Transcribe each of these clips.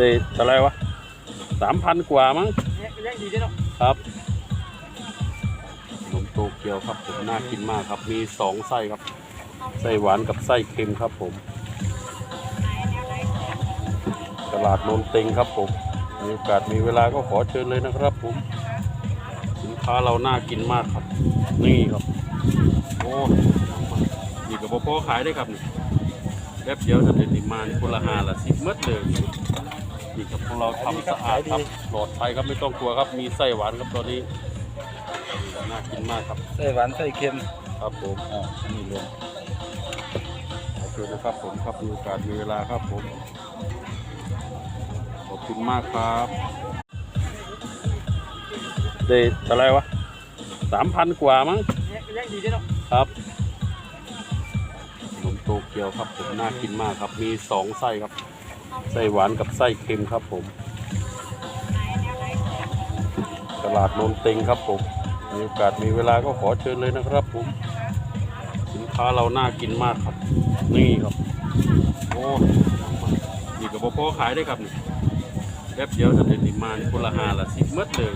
ได้เท่าไหรวะสามพันกว่ามั้งยังดีด้วยเนาะครับขนมโตเกียวครับผมน่ากินมากครับ มีสองไส้ครับ ไส้หวานกับไส้เค็มครับผมตลาดโนนเต็งครับผม มีโอกาสมีเวลาก็ขอเชิญเลยนะครับผม สินค้าเราน่ากินมากครับ นี่ครับ โอ้นี่กับพ่อขายได้ครับนี่แป๊บเดียวจะเป็นมานี่คนละหาละสิบเม็ดเลย นี่ครับของเราทำสะอาดครับปลอดภัยครับไม่ต้องกลัวครับ มีไส้หวานครับตอนนี้นี่น่ากินมากครับใส่หวานใส่เค็มครับผมอ่านี่เลยขอบคุณนะครับผมครับมีโอกาสมีเวลาครับผมขอบคุณมากครับได้เท่าไหรวะสามพันกว่ามั้งยังดีด้วยเนาะครับขนมโตเกียวครับผมน่ากินมากครับมีสองไส้ครับ ไส้หวานกับไส้เค็มครับผมตลาดโนนเต็งครับผม มีโอกาสมีเวลาก็ขอเชิญเลยนะครับผม สินค้าเราน่ากินมากครับ นี่ครับ โอ้นี่กับพ่อขายได้ครับนี่แป๊บเดียวจะเป็นมานี่คนละหาละสิบเม็ดเลย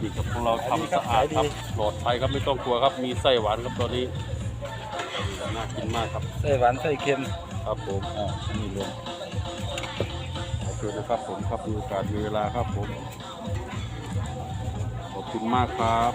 นี่ครับของเราทำสะอาดครับปลอดภัยครับไม่ต้องกลัวครับ มีไส้หวานครับตอนนี้ น่ากินมากครับใส่หวานใส่เค็ม ครับผมอ่านี่เลยขอบคุณนะครับผมครับมีโอกาสมีเวลาครับผม ขอบคุณมากครับ